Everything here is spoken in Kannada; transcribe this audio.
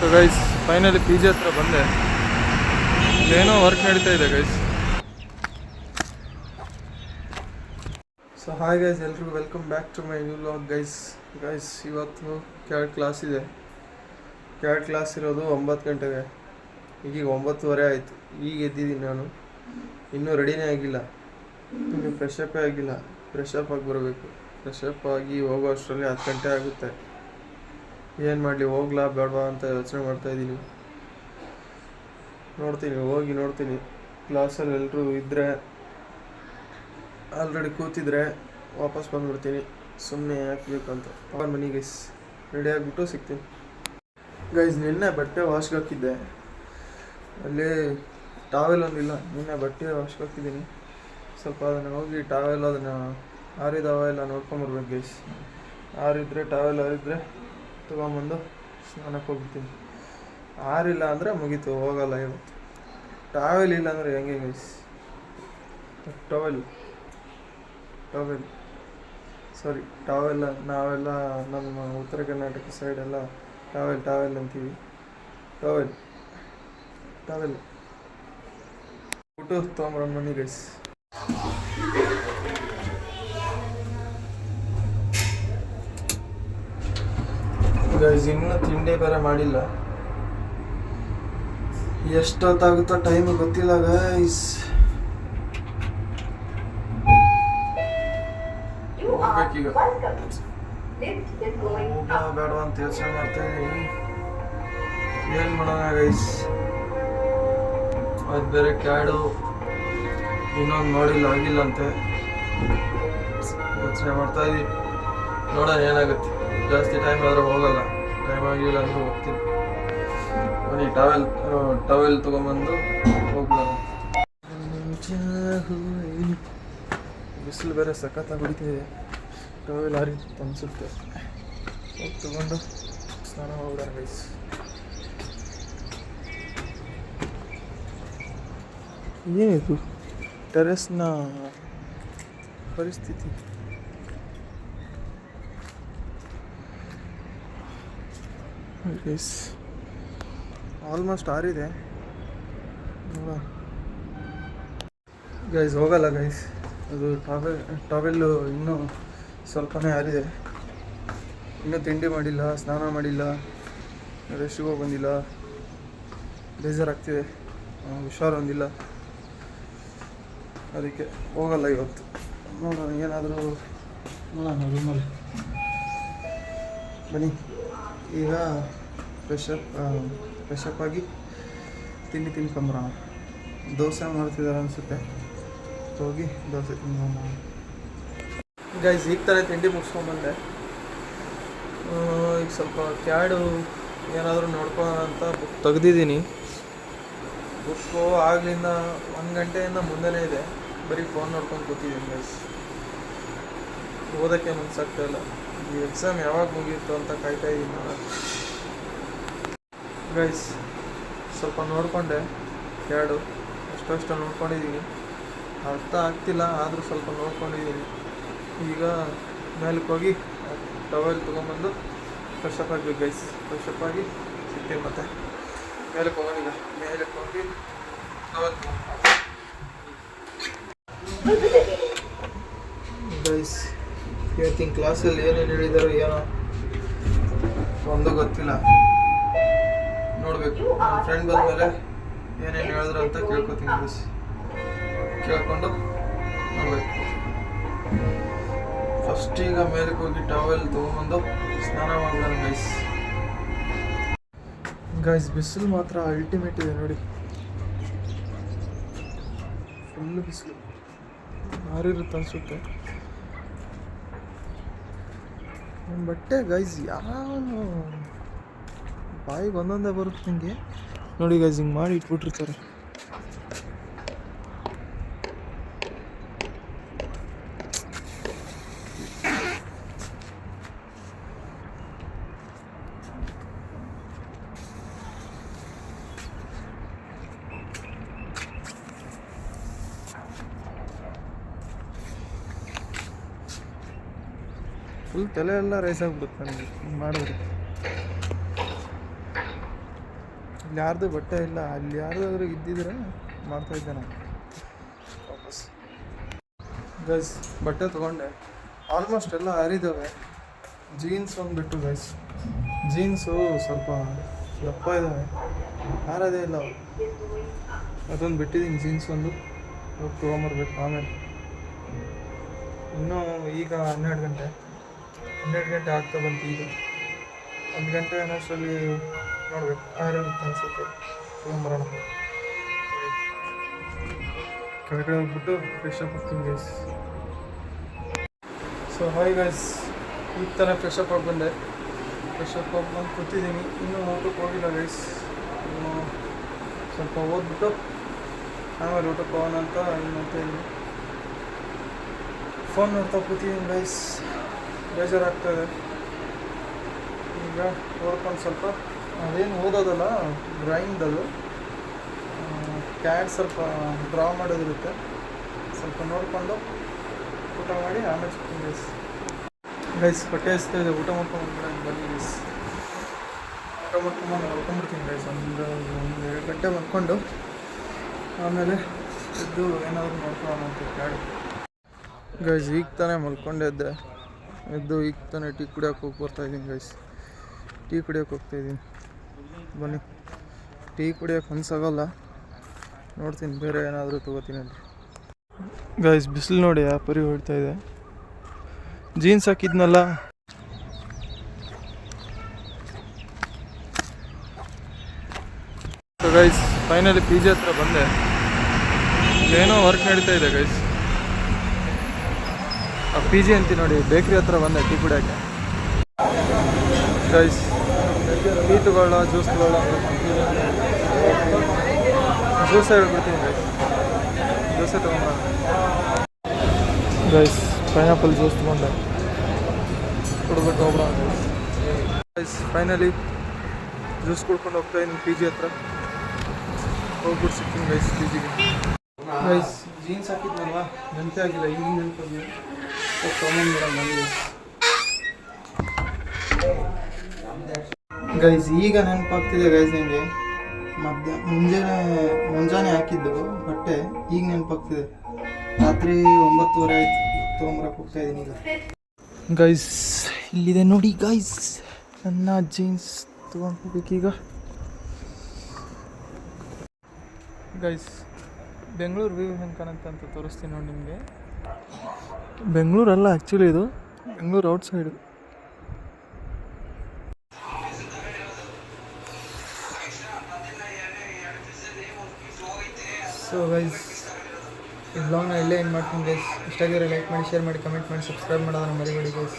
So guys finally P G ಹತ್ರ ಬಂದೆ. ಏನೋ ವರ್ಕ್ ನಡೀತಾ ಇದೆ ಗೈಸ್ ಸೊ ಹಾಯ್ ಗೈಸ್ ಎಲ್ರಿಗೂ welcome back to my new vlog guys guys ಇವತ್ತು ಕ್ಯಾಟ್ ಕ್ಲಾಸ್ ಇದೆ. ಕ್ಯಾಟ್ ಕ್ಲಾಸ್ ಇರೋದು ಒಂಬತ್ತು ಗಂಟೆಗೆ. ಈಗ ಒಂಬತ್ತುವರೆ ಆಯಿತು. ಈಗ ಎದ್ದಿದ್ದೀನಿ ನಾನು. ಇನ್ನೂ ರೆಡಿನೇ ಆಗಿಲ್ಲ. ಇನ್ನೂ ಫ್ರೆಶ್ ಅಪ್ಪೇ ಆಗಿಲ್ಲ. ಫ್ರೆಶ್ ಅಪ್ ಆಗಿ ಬರಬೇಕು. ಫ್ರೆಶ್ ಅಪ್ ಆಗಿ ಹೋಗೋ ಅಷ್ಟರಲ್ಲಿ ಹತ್ತು ಗಂಟೆ ಆಗುತ್ತೆ. ಏನು ಮಾಡಲಿ, ಹೋಗ್ಲಾ, ಬೇಡವಾ ಅಂತ ಯೋಚನೆ ಮಾಡ್ತಾಯಿದ್ದೀನಿ ನೋಡ್ತೀನಿ, ಹೋಗಿ ನೋಡ್ತೀನಿ. ಕ್ಲಾಸಲ್ಲಿ ಎಲ್ಲರೂ ಇದ್ದರೆ ಆಲ್ರೆಡಿ ಕೂತಿದ್ರೆ ವಾಪಸ್ ಬಂದುಬಿಡ್ತೀನಿ. ಸುಮ್ಮನೆ ಹಾಕ್ಬೇಕು ಅಂತ ಅವ್ರ ಮನೆ ಗೈಸ್ ರೆಡಿ ಆಗಿಬಿಟ್ಟು ಸಿಗ್ತೀನಿ. ಗೈಸ್ ನಿನ್ನೆ ಬಟ್ಟೆ ವಾಶ್ಗೆ ಹಾಕಿದ್ದೆ. ಅಲ್ಲಿ ಟಾವೆಲ್ ಒಂದಿಲ್ಲ ನಿನ್ನೆ ಬಟ್ಟೆ ವಾಶ್ಗೆ ಹಾಕಿದ್ದೀನಿ. ಸ್ವಲ್ಪ ಅದನ್ನು ಹೋಗಿ ಟಾವೆಲ್ ಅದನ್ನು ಆರಿದಾವ ಎಲ್ಲ ನೋಡ್ಕೊಂಬರ್ಬೇಕು ಗೈಸ್ ಆರಿದ್ರೆ ಟಾವೆಲ್ ಆರಿದ್ರೆ ತೊಗೊಂಬಂದು ಸ್ನಾನಕ್ಕೆ ಹೋಗ್ಬಿಡ್ತೀನಿ. ಆರಿಲ್ಲ ಅಂದರೆ ಮುಗೀತು, ಹೋಗಲ್ಲ ಇವತ್ತು ಟಾವೆಲ್ ಇಲ್ಲ ಅಂದರೆ ಹೆಂಗೆ guys towel towel sorry towel ನಾವೆಲ್ಲ ನಮ್ಮ ಉತ್ತರ ಕರ್ನಾಟಕ ಸೈಡೆಲ್ಲ ಟಾವೆಲ್ ಟಾವೆಲ್ ಅಂತೀವಿ. ಟವೆಲ್ ಟಾವೆಲ್ ಊಟ ತೊಗೊಂಬರೋಣ ಮನಿ ಗೈಸ್ ಗೈಸ್ ಇನ್ನೂ ತಿಂಡಿ ಬೇರೆ ಮಾಡಿಲ್ಲ. ಎಷ್ಟೊತ್ತಾಗುತ್ತೋ ಟೈಮ್ ಗೊತ್ತಿಲ್ಲ ಗೈಸ್ ಹೋಗ್ಬೇಕೀಗ. ಬೇಡ ಅಂತ ಯೋಚನೆ ಮಾಡ್ತಾ ಇದ್ದೀನಿ. ಏನು ಮಾಡೋಣ ಗೈಸ್ ಅದು ಬೇರೆ ಕ್ಯಾಡು. ಇನ್ನೊಂದು ಮಾಡಿಲ್ಲ ಆಗಿಲ್ಲ ಅಂತೆ. ಯೋಚನೆ ಮಾಡ್ತಾ ಇದ್ದೀನಿ. ನೋಡೋಣ ಏನಾಗುತ್ತೆ. ಜಾಸ್ತಿ ಟೈಮ್ ಆದರೂ ಹೋಗಲ್ಲ. ಟೈಮ್ ಆಗಿಲ್ಲ ಅಂದ್ರೆ ಹೋಗ್ತೀನಿ. ಬನ್ನಿ ಟವೆಲ್ ಟವೆಲ್ ತೊಗೊಂಬಂದು ಹೋಗ್ಲಾ. ಬಿಸಿಲು ಬೇರೆ ಸಖತ್ತಾಗಿ ಹೊಡಿತಿದೆ ಟವೆಲ್ ಹರಿತು ಅನಿಸುತ್ತೆ ಹೋಗಿ ತಗೊಂಡು ಸ್ನಾನ ಹೋಗೋಣ ಗೈಸ್ ಏನಿದು? ಟೆರೆಸ್ನ ಪರಿಸ್ಥಿತಿ. ಗೈಸ್ ಆಲ್ಮೋಸ್ಟ್ ಆರಿದೆ ನೋಡ ಗೈಸ್ ಹೋಗಲ್ಲ ಗೈಸ್ ಅದು ಟಾವೆಲ್ ಟಾವೆಲ್ಲು ಇನ್ನೂ ಸ್ವಲ್ಪನೇ ಆರಿದೆ. ಇನ್ನೂ ತಿಂಡಿ ಮಾಡಿಲ್ಲ, ಸ್ನಾನ ಮಾಡಿಲ್ಲ ರೆಸ್ಟಿಗೆ ಹೋಗಿ ಬಂದಿಲ್ಲ. ಬೇಜಾರಾಗ್ತಿದೆ. ಹುಷಾರು ಹೊಂದಿಲ್ಲ ಅದಕ್ಕೆ ಹೋಗಲ್ಲ ಇವತ್ತು. ನೋಡೋಣ, ಏನಾದರೂ ನೋಡೋಣ ರೂಮಲ್ಲಿ ಬನ್ನಿ. ಈಗ ಫ್ರೆಶಪ್ ಫ್ರೆಶಪ್ ಆಗಿ ತಿಂಡಿ ತಿನ್ಕೊಂಬರೋಣ ದೋಸೆ ಮಾಡ್ತಿದ್ದಾರೆ ಅನಿಸುತ್ತೆ. ಹೋಗಿ ದೋಸೆ ತಿನ್ಕೊಂಬ ಗೈಸ್ ಈಗ ಥರ ತಿಂಡಿ ಮುಗಿಸ್ಕೊಂಬಂದೆ ಈಗ ಸ್ವಲ್ಪ ಕ್ಯಾಡು ಏನಾದರೂ ನೋಡ್ಕೊಳ್ಳೋಣ ಅಂತ ಬುಕ್ ತೆಗ್ದಿದ್ದೀನಿ. ಬುಕ್ಕು ಆಗಲಿಂದ ಒಂದು ಗಂಟೆಯಿಂದ ಮುಂದೆನೇ ಇದೆ. ಬರೀ ಫೋನ್ ನೋಡ್ಕೊಂಡು ಕೂತಿದ್ದೀನಿ ಗೈಸ್ ಓದೋಕ್ಕೆ ಮನ್ಸಾಗ್ತಾ ಇಲ್ಲ. ಈ ಎಕ್ಸಾಮ್ ಯಾವಾಗ ಮುಗಿಯುತ್ತೋ ಅಂತ ಕಾಯ್ತಾ ಇದ್ದೀನಿ ಗೈಸ್ ಸ್ವಲ್ಪ ನೋಡಿಕೊಂಡೆ. ಎರಡು. ಅಷ್ಟು ನೋಡ್ಕೊಂಡಿದ್ದೀನಿ ಅರ್ಥ ಆಗ್ತಿಲ್ಲ, ಆದರೂ ಸ್ವಲ್ಪ ನೋಡ್ಕೊಂಡಿದ್ದೀನಿ ಈಗ ಮೇಲಕ್ಕೆ ಹೋಗಿ ಟವೆಲ್ ತೊಗೊಂಬಂದು ಫ್ರೆಶ್ ಅಪ್ ಆಗಬೇಕು ಗೈಸ್ ಫ್ರೆಶ್ ಅಪ್ ಆಗಿ ಸಿಗ್ತೀನಿ ಮತ್ತೆ. ಮೇಲಕ್ಕೆ ಹೋಗೋಣ ಮೇಲಕ್ಕೆ ಹೋಗಿ ಟವೆಲ್ ಗೈಸ್ ಇವತ್ತಿನ ಕ್ಲಾಸಲ್ಲಿ ಏನೇನು ಹೇಳಿದಾರೋ ಏನೋ? ಒಂದು ಗೊತ್ತಿಲ್ಲ. ನೋಡಬೇಕು. ನನ್ನ ಫ್ರೆಂಡ್ ಬಂದಮೇಲೆ ಏನೇನು ಹೇಳಿದ್ರು ಅಂತ ಕೇಳ್ಕೊತೀನಿ ಬಸ್ ಕೇಳ್ಕೊಂಡು ನೋಡ್ಬೇಕು. ಫಸ್ಟ್ ಈಗ ಮೇಲಕ್ಕೆ ಹೋಗಿ ಟವೆಲ್ ತೊಗೊಂಬಂದು ಸ್ನಾನ ಮಾಡೋಣ ಗೈಸ್ ಗೈಸ್ ಬಿಸಿಲು ಮಾತ್ರ ಅಲ್ಟಿಮೇಟ್ ಇದೆ ನೋಡಿ. ಫುಲ್ ಬಿಸಿಲು. ಮಾರಿರುತ್ತೆ ಅನಿಸುತ್ತೆ. ಬಟ್ಟೆ ಗೈಸ್ ಯಾವ ಬಾಯಿಗೆ ಒಂದೊಂದೇ ಬರುತ್ತೆ ನಿಮಗೆ ನೋಡಿ ಗೈಸ್ ಹಿಂಗೆ ಮಾಡಿ ಇಟ್ಬಿಟ್ಟಿರ್ತಾರೆ. ಫುಲ್ ತಲೆ ಎಲ್ಲ ರೈಸ್ ಆಗ್ಬಿಡುತ್ತೆ ನನಗೆ ಹಿಂಗೆ ಮಾಡಿದ್ರೆ ಇಲ್ಲಿ ಯಾರ್ದು ಬಟ್ಟೆ ಇಲ್ಲ, ಅಲ್ಲಿ ಯಾರ್ದಾದ್ರೂ ಇದ್ದಿದ್ರೆ ಮಾಡ್ತಾಯಿದ್ದೆ ನಾನು. ಗೈಸ್ ಬಟ್ಟೆ ತೊಗೊಂಡೆ. ಆಲ್ಮೋಸ್ಟ್ ಎಲ್ಲ ಹರಿದವೆ. ಜೀನ್ಸ್ ಒಂದು ಬಿಟ್ಟು ಗೈಸ್ ಜೀನ್ಸು ಸ್ವಲ್ಪ ದಪ್ಪ ಇದ್ದಾವೆ ಯಾರದೇ ಇಲ್ಲ ಅವು ಅದೊಂದು ಬಿಟ್ಟಿದ್ದೀನಿ ಜೀನ್ಸ್ ಒಂದು. ಹೋಗಿ ತೊಗೊಂಬರ್ಬೇಕು ಆಮೇಲೆ. ಇನ್ನೂ ಈಗ ಹನ್ನೆರಡು ಗಂಟೆ. ಹನ್ನೆರಡು ಗಂಟೆ ಆಗ್ತಾ ಬಂತು ಈಗ. ಒಂದು ಗಂಟೆ ಅನ್ನೋಷ್ಟರಲ್ಲಿ ನೋಡ್ಬೇಕು. ಆಗಿರುತ್ತೆ ಅನ್ಸುತ್ತೆ. ತೊಗೊಂಬರೋಣ ಕೆಳಗಡೆ ಹೋಗ್ಬಿಟ್ಟು ಫ್ರೆಶ್ ಅಪ್ ಆಗ್ತೀನಿ ಗೈಸ್ ಸೊ ಹಾಯ್ ಗೈಸ್ ಈಗ ತಾನೇ ಫ್ರೆಶ್ ಅಪ್ ಆಗಿ ಬಂದೆ. ಫ್ರೆಶ್ ಅಪ್ ಆಗಿ ಬಂದು ಕೂತಿದ್ದೀನಿ. ಇನ್ನೂ ಊಟಕ್ಕೆ ಹೋಗಿಲ್ಲ ಗೈಸ್ ಸ್ವಲ್ಪ ಓದ್ಬಿಟ್ಟು ಆಮೇಲೆ ಊಟಕ್ಕೆ ಹೋಗೋಣ ಅಂತ ಇನ್ನು ಅಂತ ಫೋನ್ ನೋಡ್ತಾ ಕೂತಿದ್ದೀನಿ ಗೈಸ್ ಬೇಜಾರಾಗ್ತಾಯಿದೆ ಈಗ ಓದ್ಕೊಂಡು ಸ್ವಲ್ಪ ಅದೇನು ಓದೋದಲ್ಲ ಡ್ರಾಯಿಂಗ್ ಅದು. ಕ್ಯಾಡ್ ಸ್ವಲ್ಪ ಡ್ರಾ ಮಾಡೋದಿರುತ್ತೆ. ಸ್ವಲ್ಪ ನೋಡಿಕೊಂಡು ಊಟ ಮಾಡಿ ಆಮೇಲೆ ಸಿಗ್ತೀನಿ ಗೈಸ್ ಗೈಸ್ ಹೊಟ್ಟೆ ಹಸ್ತಾ ಇದೆ. ಊಟ ಮಾಡ್ಕೊಂಡು ಬನ್ನಿ ಗೈಸ್ ಊಟ ಮಾಡ್ಕೊಂಡು ಮಲ್ಕೊಂಡ್ಬಿಡ್ತೀನಿ ಗೈಸ್ ಒಂದು ಒಂದು ಎರಡು ಗಂಟೆ ಮಲ್ಕೊಂಡು ಆಮೇಲೆ ಇದ್ದು ಏನಾದರೂ ನೋಡ್ಕೊಳ್ಳೋಣ ಅಂತ ಕ್ಯಾಡ್ ಗೈಸ್ ಈಗ ತಾನೇ ಮಲ್ಕೊಂಡಿದ್ದೆ ಎದ್ದು ಈಗ ತಾನೇ ಟೀ ಕುಡಿಯೋಕೆ ಹೋಗಿ ಬರ್ತಾಯಿದ್ದೀನಿ ಗೈಸ್ ಟೀ ಕುಡಿಯೋಕೆ ಹೋಗ್ತಾಯಿದ್ದೀನಿ ಬನ್ನಿ. ಟೀ ಕುಡಿಯೋಕೆ ಅನ್ಸಾಗಲ್ಲ ನೋಡ್ತೀನಿ, ಬೇರೆ ಏನಾದರೂ ತೊಗೋತೀನಿ ಅಂತ. ಗೈಸ್ ಬಿಸಿಲು ನೋಡಿ, ಆ ಪರಿ ಹೊಡ್ತಾ ಇದೆ. ಜೀನ್ಸ್ ಹಾಕಿದ್ನಲ್ಲ. ಗೈಸ್ ಫೈನಲಿ ಪಿ ಜಿ ಹತ್ರ ಬಂದೆ. ಏನೋ ವರ್ಕ್ ನಡೀತಾ ಇದೆ ಗೈಸ್ ಪಿ ಜಿ ಅಂತೀನಿ ನೋಡಿ ಬೇಕ್ರಿ ಹತ್ರ ಬಂದೆ ಟೀ ಕುಡಿಯೋಕ್ಕೆ. ಗೈಸ್ ಟೀ ತಗೊಳ್ಳ ಜ್ಯೂಸ್ ತಗೊಳ್ಳ ಜ್ಯೂಸ್ ಹೇಳ್ಬಿಡ್ತೀನಿ ಗೈಸ್ ಜ್ಯೂಸೇ ತಗೊಂಡ ಗೈಸ್ ಪೈನಾಪಲ್ ಜ್ಯೂಸ್ ತೊಗೊಂಡೆ. ಕುಡ್ಬಿಟ್ಟು ಹೋಗ್ಬಿಡ ಗೈಸ್ ಫೈನಲಿ ಜ್ಯೂಸ್ ಕುಡ್ಕೊಂಡು ಹೋಗ್ತಾ ಇದ್ದೀನಿ ಪಿ ಜಿ ಹತ್ರ. ಹೋಗ್ಬಿಟ್ಟು ಸಿಕ್ತೀನಿ ಗೈಸ್ ಪಿ ಜಿಗೆ ಗೈಸ್ ಜೀನ್ಸ್ ಹಾಕಿದ್ನಲ್ವಾ? ನೆನಪೇ ಆಗಿಲ್ಲ ಈಗ ನೆನಪಾಗಿ ತೊಗೊಂಡ್ಬಿಡೋಣ ಗೈಸ್ ಈಗ ನೆನಪಾಗ್ತಿದೆ ಗೈಸ್ ನನಗೆ ಮಧ್ಯ ಮುಂಜಾನೆ ಮುಂಜಾನೆ ಹಾಕಿದ್ದು, ಬಟ್ಟೆ ಈಗ ನೆನಪಾಗ್ತಿದೆ. ರಾತ್ರಿ ಒಂಬತ್ತುವರೆ ಆಯ್ತು. ತೊಗೊಂಬರಕ್ಕೆ ಹೋಗ್ತಾ ಇದ್ದೀನಿ ಈಗ. ಗೈಸ್ ಇಲ್ಲಿದೆ ನೋಡಿ ಗೈಸ್ ನನ್ನ ಜೀನ್ಸ್ ತೊಗೊಂಡು ಹೋಗ್ಬೇಕೀಗ ಗೈಸ್ ಬೆಂಗಳೂರು ವ್ಯೂ ಹೆಂಗೆ ಕಾಣುತ್ತೆ ಅಂತ ತೋರಿಸ್ತೀನಿ ನೋಡಿ ನಿಮಗೆ. ಬೆಂಗಳೂರಲ್ಲ ಆ್ಯಕ್ಚುಲಿ ಇದು. Bengaluru outside so guys ಈ ಬ್ಲಾಗ್ನ ಇಲ್ಲೇ ಏನು ಮಾಡ್ತೀನಿ ಗೈಸ್ ಇಷ್ಟಾಗಿರೋ ಲೈಕ್ ಮಾಡಿ ಶೇರ್ ಮಾಡಿ ಕಮೆಂಟ್ ಮಾಡಿ ಸಬ್ಸ್ಕ್ರೈಬ್ ಮಾಡೋದನ್ನ ಮರಿಬೇಡಿ ಗೈಸ್